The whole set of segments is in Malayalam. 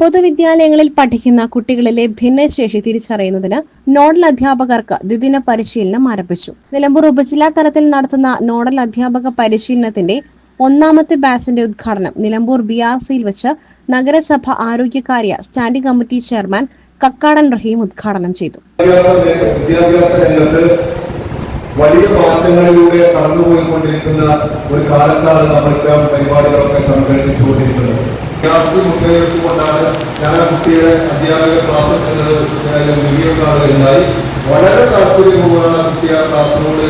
പൊതുവിദ്യാലയങ്ങളിൽ പഠിക്കുന്ന കുട്ടികളിലെ ഭിന്നശേഷി തിരിച്ചറിയുന്നതിന് നോഡൽ അധ്യാപകർക്ക് ദ്വിദിന പരിശീലനം ആരംഭിച്ചു. നിലമ്പൂർ ഉപജില്ലാ തലത്തിൽ നടത്തുന്ന നോഡൽ അധ്യാപക പരിശീലനത്തിന്റെ ഒന്നാമത്തെ ബാച്ചിന്റെ ഉദ്ഘാടനം നിലമ്പൂർ ബി ആർ സിയിൽ വെച്ച് നഗരസഭ ആരോഗ്യകാര്യ standing committee chairman Kakkadan Raheem ഉദ്ഘാടനം ചെയ്തു. വിദ്യാഭ്യാസ രംഗത്ത് വലിയ മാറ്റങ്ങളിലൂടെ കടന്നുപോയിക്കൊണ്ടിരിക്കുന്ന ഒരു കാലത്താണ് നമ്മൾ ഇത്തരം ക്ലാസ് മുൻകൈയെടുത്തുകൊണ്ടാണ് ഞാൻ ആ കുട്ടിയുടെ അധ്യാപക ക്ലാസ് വീഡിയോ കാണുകയുണ്ടായി വളരെ താല്പര്യപൂർവമാണ് കുട്ടി ആ ക്ലാസ്സിനോട്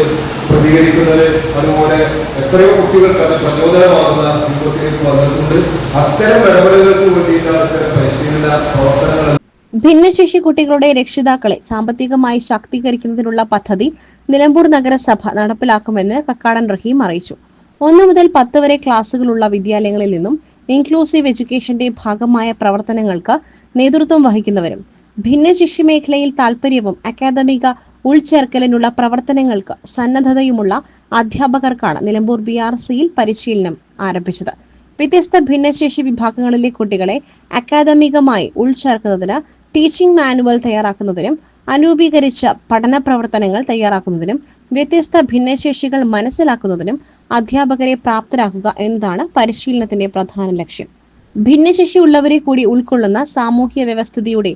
പ്രതികരിക്കുന്നത്. അതുപോലെ എത്രയോ കുട്ടികൾക്ക് അത് പ്രചോദനമാകുന്ന രൂപത്തിലേക്ക് വന്നിട്ടുണ്ട്. അത്തരം ഇടപെടലുകൾക്ക് വേണ്ടിയിട്ടാണ് ഇത്തരം പരിശീലന പ്രവർത്തനങ്ങൾ ഭിന്നശേഷി കുട്ടികളുടെ രക്ഷിതാക്കളെ സാമ്പത്തികമായി ശാക്തീകരിക്കുന്നതിനുള്ള പദ്ധതി നിലമ്പൂർ നഗരസഭ നടപ്പിലാക്കുമെന്ന് കക്കാടൻ റഹീം അറിയിച്ചു. ഒന്ന് മുതൽ പത്ത് വരെ ക്ലാസുകളുള്ള വിദ്യാലയങ്ങളിൽ നിന്നും ഇൻക്ലൂസീവ് എഡ്യൂക്കേഷന്റെ ഭാഗമായ പ്രവർത്തനങ്ങൾക്ക് നേതൃത്വം വഹിക്കുന്നവരും ഭിന്നശേഷി മേഖലയിൽ താല്പര്യവും അക്കാദമിക ഉൾച്ചേർക്കലിനുള്ള പ്രവർത്തനങ്ങൾക്ക് സന്നദ്ധതയുമുള്ള അധ്യാപകർക്കാണ് നിലമ്പൂർ ബി ആർ സിയിൽ പരിശീലനം ആരംഭിച്ചത്. വ്യത്യസ്ത ഭിന്നശേഷി വിഭാഗങ്ങളിലെ കുട്ടികളെ അക്കാദമികമായി ഉൾച്ചേർക്കുന്നതിന് ടീച്ചിംഗ് മാനുവൽ തയ്യാറാക്കുന്നതിനും അനൂപീകരിച്ച പഠന പ്രവർത്തനങ്ങൾ തയ്യാറാക്കുന്നതിനും വ്യത്യസ്ത ഭിന്നശേഷികൾ മനസ്സിലാക്കുന്നതിനും അധ്യാപകരെ പ്രാപ്തരാക്കുക എന്നതാണ് പരിശീലനത്തിന്റെ പ്രധാന ലക്ഷ്യം. ഭിന്നശേഷി ഉള്ളവരെ കൂടി ഉൾക്കൊള്ളുന്ന സാമൂഹ്യ വ്യവസ്ഥിതിയുടെ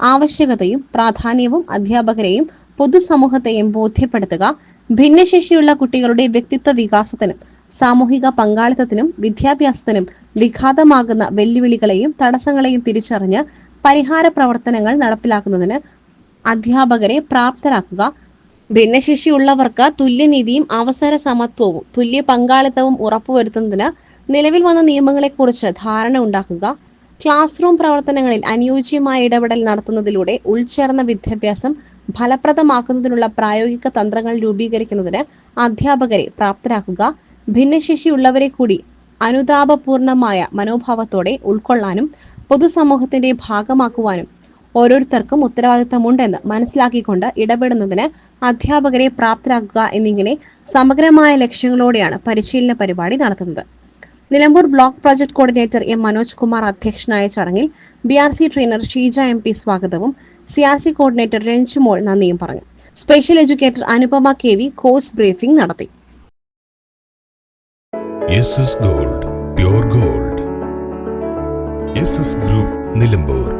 ആവശ്യകതയും പ്രാധാന്യവും അധ്യാപകരെയും പൊതുസമൂഹത്തെയും ബോധ്യപ്പെടുത്തുക ഭിന്നശേഷിയുള്ള കുട്ടികളുടെ വ്യക്തിത്വ വികാസത്തിനും സാമൂഹിക പങ്കാളിത്തത്തിനും വിദ്യാഭ്യാസത്തിനും വിഘാതമാകുന്ന വെല്ലുവിളികളെയും തടസ്സങ്ങളെയും തിരിച്ചറിഞ്ഞ് പരിഹാര പ്രവർത്തനങ്ങൾ നടപ്പിലാക്കുന്നതിന് അധ്യാപകരെ പ്രാപ്തരാക്കുക ഭിന്നശേഷിയുള്ളവർക്ക് തുല്യനീതിയും അവസര സമത്വവും തുല്യ പങ്കാളിത്തവും ഉറപ്പുവരുത്തുന്നതിന് നിലവിൽ വന്ന നിയമങ്ങളെക്കുറിച്ച് ധാരണ ഉണ്ടാക്കുക ക്ലാസ് റൂം പ്രവർത്തനങ്ങളിൽ അനുയോജ്യമായ ഇടപെടൽ നടത്തുന്നതിലൂടെ ഉൾച്ചേർന്ന വിദ്യാഭ്യാസം ഫലപ്രദമാക്കുന്നതിനുള്ള പ്രായോഗിക തന്ത്രങ്ങൾ രൂപീകരിക്കുന്നതിന് അധ്യാപകരെ പ്രാപ്തരാക്കുക ഭിന്നശേഷിയുള്ളവരെ കൂടി അനുതാപപൂർണമായ മനോഭാവത്തോടെ ഉൾക്കൊള്ളാനും പൊതുസമൂഹത്തിന്റെ ഭാഗമാക്കുവാനും ഓരോരുത്തർക്കും ഉത്തരവാദിത്തമുണ്ടെന്ന് മനസ്സിലാക്കിക്കൊണ്ട് ഇടപെടുന്നതിന് അധ്യാപകരെ പ്രാപ്തരാക്കുക എന്നിങ്ങനെ സമഗ്രമായ ലക്ഷ്യങ്ങളോടെയാണ് പരിശീലന പരിപാടി നടത്തുന്നത്. Nilambur block project coordinator M Manoj Kumar അധ്യക്ഷനായ ചടങ്ങിൽ B R C trainer Sheeja M P സ്വാഗതവും C R C coordinator Ranjumol നന്ദിയും പറഞ്ഞു. Special educator Anupama K V course briefing നടത്തി. Gold gold group Nilambur